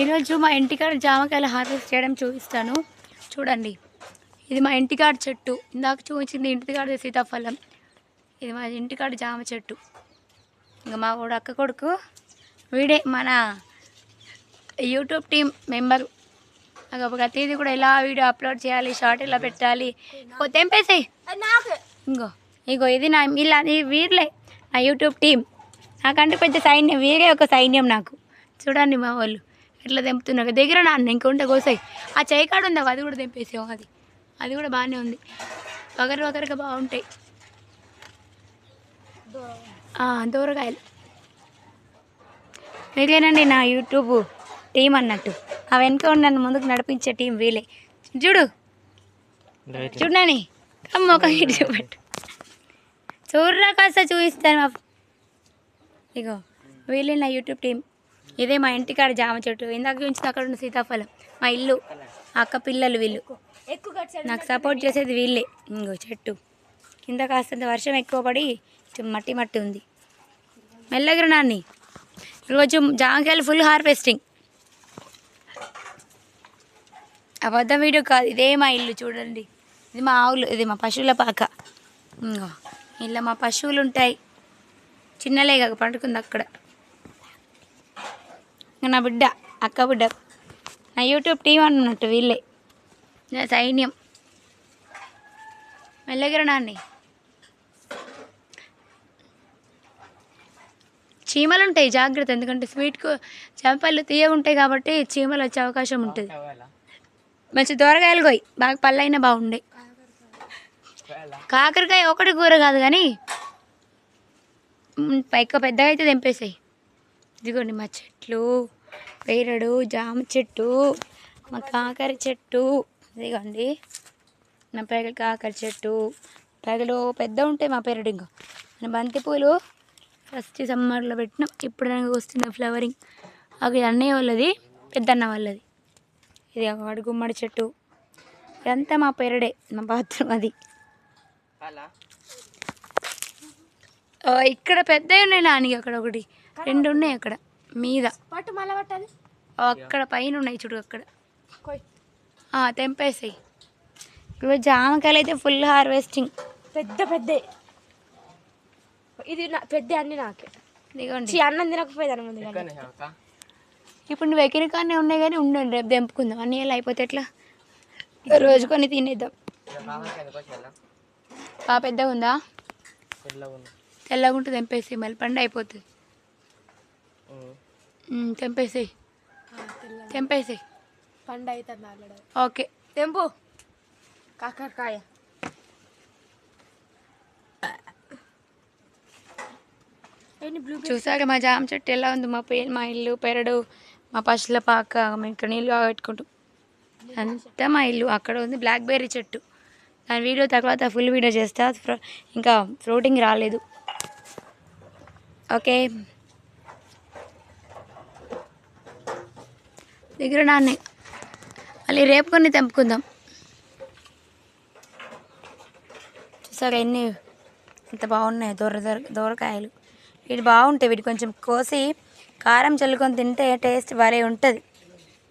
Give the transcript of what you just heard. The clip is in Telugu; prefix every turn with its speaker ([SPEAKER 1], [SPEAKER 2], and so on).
[SPEAKER 1] ఈరోజు మా ఇంటికాడ జామకాయలు హార్వెస్ట్ చేయడం చూపిస్తాను. చూడండి. ఇది మా ఇంటికాడ చెట్టు. ఇందాక చూపించింది ఇంటికాడ సీతాఫలం. ఇది మా ఇంటికాడ జామ చెట్టు. ఇంకా మా వాడు అక్క కొడుకు వీడే మన యూట్యూబ్ టీం మెంబరు. నాకు ప్రతిదీ కూడా ఎలా వీడియో అప్లోడ్ చేయాలి షార్ట్ ఎలా పెట్టాలి. ఓ తెంపేసాయి. ఇంకో ఇగో ఇది నా ఇలా వీర్లే నా యూట్యూబ్ టీం. నాకంటే పెద్ద సైన్యం వీరే ఒక సైన్యం నాకు. చూడండి మా వాళ్ళు. ఎట్లా తెంపుతున్నారు? దగ్గర నాన్న ఇంకొంటే కోసాయి ఆ చేయికాడు ఉంది అది కూడా తెంపేసాం అది. అది కూడా బాగానే ఉంది. ఒకరి ఒకరికి బాగుంటాయి. దూరకాయలు వీళ్ళేనండి నా యూట్యూబ్ టీం అన్నట్టు. ఆ వెనుక నన్ను ముందుకు నడిపించే టీం వీలే చూడు. చూడని కమ్మ ఒక చూపెట్టు చూడరా కాస్త చూపిస్తాను. ఇగో వీళ్ళే నా యూట్యూబ్ టీం ఇదే మా ఇంటికాడ జామ చెట్టు. ఇందాక నుంచి అక్కడ ఉన్న సీతాఫలం. మా ఇల్లు అక్క పిల్లలు వీళ్ళు. నాకు సపోర్ట్ చేసేది వీళ్ళే. ఇంకో చెట్టు. కింద కాస్తంత వర్షం ఎక్కువ పడి మట్టి మట్టి ఉంది. మెల్లగిరి నాన్ని. ఈరోజు జామకాయలు ఫుల్ హార్వెస్టింగ్ అబద్ధం వీడియో కాదు. ఇదే మా ఇల్లు చూడండి. ఇది మా ఆవులు ఇది మా పశువుల పాక. ఇంకో. ఇలా మా పశువులు ఉంటాయి. చిన్నలే కాక పండుకుంది అక్కడ. నా బిడ్డ అక్క బిడ్డ. నా యూట్యూబ్ టీం అన్నట్టు వీళ్ళే. నా సైన్యం. మెల్లగిర చీమలు ఉంటాయి జాగ్రత్త. ఎందుకంటే స్వీట్కు చేపలు తీయగుంటాయి కాబట్టి చీమలు వచ్చే అవకాశం ఉంటుంది. మంచి దూరగాయలు పోయి బాగా పళ్ళైనా బాగుండే. కాకరకాయ ఒకటి కూర కాదు కానీ మ్, ఎక్కువ పెద్దగా అయితే తెంపేసాయి. ఇదిగోండి మా చెట్లు పేరడు జామ చెట్టు మా కాకర చెట్టు ఇదిగోండి. నా పేగల కాకర చెట్టు. పేగలు పెద్ద ఉంటాయి మా పేరడు ఇంకా. మన బంతి పూలు ఫస్ట్ సమ్మర్లో పెట్టినాం. ఇప్పుడు నాకు వస్తున్న ఫ్లవరింగ్. అది అన్నయ్య వాళ్ళది పెద్దన్న వాళ్ళది. ఇది ఒక వాడు గుమ్మడి చెట్టు. ఇదంతా మా పెరడే మా బాత్రూమ్ అది. ఇక్కడ పెద్దవి ఉన్నాయి నాని అక్కడ ఒకటి. రెండు ఉన్నాయి అక్కడ. మీద.
[SPEAKER 2] పట్టు మళ్ళీ పట్టాలి.
[SPEAKER 1] ఆ, అక్కడ పైన ఉన్నాయి చూడు అక్కడ. ఆ, తెంపేసాయి. ఇప్పుడు జామకాయలు అయితే ఫుల్ హార్వెస్టింగ్
[SPEAKER 2] పెద్ద పెద్ద. ఇది నా పెద్ద అన్ని నాకే.
[SPEAKER 1] ఇదిగోండి.
[SPEAKER 2] చి అన్నం తినకపోయేదాన్ని ముందు
[SPEAKER 1] ఇప్పుడు నువ్వు ఎకిరికానే ఉన్నాయి కానీ ఉండండి రేపు తెంపుకుందాం. అన్ని ఎలా అయిపోతే ఎట్లా? రోజు కొన్ని తినేద్దాం. బాగా పెద్దగా ఉందా? తెల్లగా ఉంటే తెంపేసి మళ్ళీ పండు అయిపోతుంది. ఉమ్, తెంపేసేయి తెంపేసేయి
[SPEAKER 2] పండు అవుతుంది ఆల్రెడీ.
[SPEAKER 1] ఓకే.
[SPEAKER 2] తెంపు. కాకరకాయ.
[SPEAKER 1] చూసాక మా జామ చెట్టు ఎలా ఉంది? మా పే మా ఇల్లు పెరడు మా పశువుల పాక మేము ఇక్కడ నీళ్ళు పెట్టుకుంటాం. అంతా మా ఇల్లు. అక్కడ ఉంది బ్లాక్ బెర్రీ చెట్టు. దాని వీడియో తర్వాత ఫుల్ వీడియో చేస్తా. ఇంకా ఫ్రూటింగ్ రాలేదు. ఓకే. దగ్గర నాన్నే మళ్ళీ రేపు కొన్ని తెంపుకుందాం. చూసాక ఎన్ని ఎంత బాగున్నాయి దూర దూర దూరకాయలు. వీటి బాగుంటాయి వీటి కొంచెం కోసి కారం చల్లుకొని తింటే టేస్ట్ భలే ఉంటుంది.